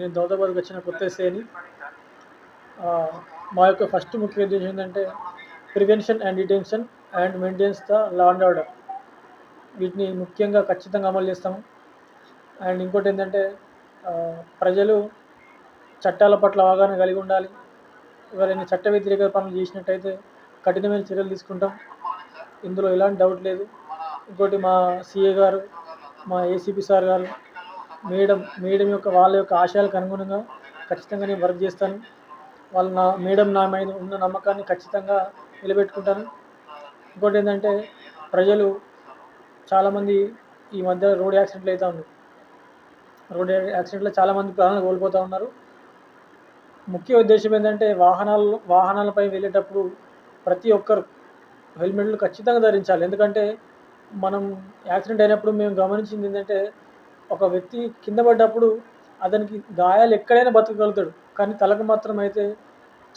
నేను దౌదాబాద్కి వచ్చిన కొత్త ఎస్ఐని మా యొక్క ఫస్ట్ ముఖ్య ఉద్దేశం ఏంటంటే prevention and detention and maintenance the law and order. వీటిని ముఖ్యంగా ఖచ్చితంగా అమలు చేస్తాము. అండ్ ఇంకోటి ఏంటంటే ప్రజలు చట్టాల పట్ల అవగాహన కలిగి ఉండాలి. ఎవరైనా చట్ట వ్యతిరేక పనులు చేసినట్టయితే కఠినమైన చర్యలు తీసుకుంటాం. ఇందులో ఎలాంటి డౌట్ లేదు. ఇంకోటి మా సిఏ గారు మా ACP sir garu madam madam యొక్క వాళ్ళ యొక్క ఆశయాలకు అనుగుణంగా ఖచ్చితంగా నేను వర్క్ చేస్తాను. వాళ్ళ నా మేడం నా మీద ఉన్న నమ్మకాన్ని ఖచ్చితంగా నిలబెట్టుకుంటాను. ఇంకోటి ఏంటంటే ప్రజలు చాలామంది ఈ మధ్య రోడ్ యాక్సిడెంట్లు అవుతూ ఉన్నాయి. రోడ్ యాక్సిడెంట్లో చాలామంది ప్రాణాలు కోల్పోతూ ఉన్నారు. ముఖ్య ఉద్దేశం ఏంటంటే వాహనాలు వాహనాలపై వెళ్ళేటప్పుడు ప్రతి ఒక్కరు హెల్మెట్లు ఖచ్చితంగా ధరించాలి. ఎందుకంటే మనం యాక్సిడెంట్ అయినప్పుడు మేము గమనించింది ఏంటంటే ఒక వ్యక్తి కింద పడ్డప్పుడు అతనికి గాయాలు ఎక్కడైనా బతకగలుగుతాడు. కానీ తలకు మాత్రం అయితే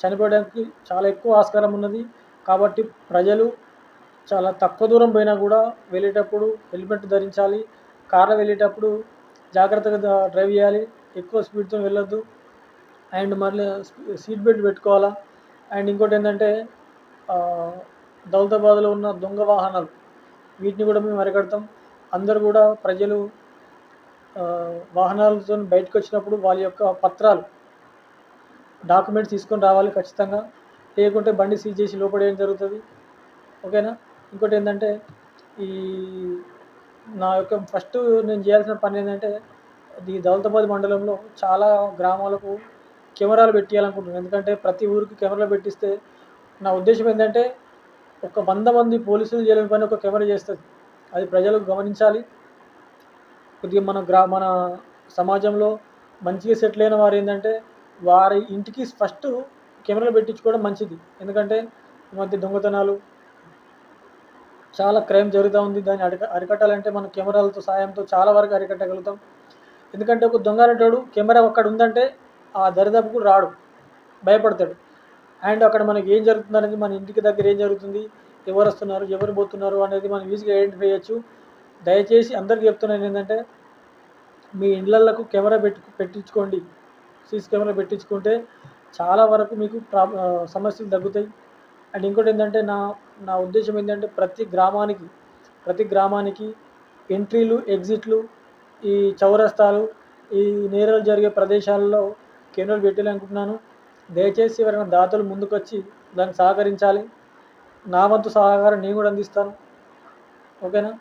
చనిపోవడానికి చాలా ఎక్కువ ఆస్కారం ఉన్నది. కాబట్టి ప్రజలు చాలా తక్కువ దూరం పోయినా కూడా వెళ్ళేటప్పుడు హెల్మెట్ ధరించాలి. కార్లో వెళ్ళేటప్పుడు జాగ్రత్తగా డ్రైవ్ చేయాలి. ఎక్కువ స్పీడ్తో వెళ్ళొద్దు. అండ్ మళ్ళీ సీట్ బెల్ట్ పెట్టుకోవాలా. అండ్ ఇంకోటి ఏంటంటే దౌలతాబాద్లో ఉన్న దొంగ వాహనాలు. వీటిని కూడా మేము అరికడతాం. అందరూ కూడా ప్రజలు వాహనాలతో బయటకు వచ్చినప్పుడు వాళ్ళ యొక్క పత్రాలు డాక్యుమెంట్స్ తీసుకొని రావాలి ఖచ్చితంగా. లేకుంటే బండి సీజ్ చేసి లోపడేయడం జరుగుతుంది? ఓకేనా? ఇంకోటి ఏంటంటే ఈ నా యొక్క ఫస్ట్ నేను చేయాల్సిన పని ఏంటంటే ఈ దౌలతాబాద్ మండలంలో చాలా గ్రామాలకు కెమెరాలు పెట్టియాలనుకుంటున్నాను. ఎందుకంటే ప్రతి ఊరికి కెమెరాలు పెట్టిస్తే నా ఉద్దేశం ఏంటంటే ఒక వంద మంది పోలీసులు చేయలేని పని ఒక కెమెరా చేస్తుంది. అది ప్రజలు గమనించాలి. కొద్దిగా మన గ్రా మన సమాజంలో మంచిగా సెటిల్ అయిన వారు ఏంటంటే వారి ఇంటికి ఫస్ట్ కెమెరాలు పెట్టించుకోవడం మంచిది. ఎందుకంటే ఈ మధ్య దొంగతనాలు చాలా క్రైమ్ జరుగుతూ ఉంది. దాన్ని అరిక అరికట్టాలంటే మన కెమెరాలతో సాయంతో చాలా వరకు అరికట్టగలుగుతాం. ఎందుకంటే ఒక దొంగ అనేటోడు కెమెరా అక్కడ ఉందంటే ఆ దరిదాపుకు రాడు. భయపడతాడు. అండ్ అక్కడ మనకి ఏం జరుగుతుంది అనేది మన ఇంటికి దగ్గర ఏం జరుగుతుంది ఎవరు వస్తున్నారు ఎవరు పోతున్నారు అనేది మనం ఈజీగా ఐడెంటిఫై చేయొచ్చు. దయచేసి అందరికీ చెప్తున్నాను ఏంటంటే మీ ఇండ్లలకు కెమెరా పెట్టి పెట్టించుకోండి. సీసీ కెమెరా పెట్టించుకుంటే చాలా వరకు మీకు ప్రాబ్ సమస్యలు తగ్గుతాయి. అండ్ ఇంకోటి ఏంటంటే నా నా ఉద్దేశం ఏంటంటే ప్రతి గ్రామానికి ప్రతి గ్రామానికి ఎంట్రీలు ఎగ్జిట్లు ఈ చౌరస్తాలు ఈ నేరాలు జరిగే ప్రదేశాల్లో కెమెరాలు పెట్టాలనుకుంటున్నాను. దయచేసి ఎవరైనా దాతలు ముందుకొచ్చి దానికి సహకరించాలి. నా వంతు సహకారం నేను కూడా అందిస్తాను. ఓకేనా?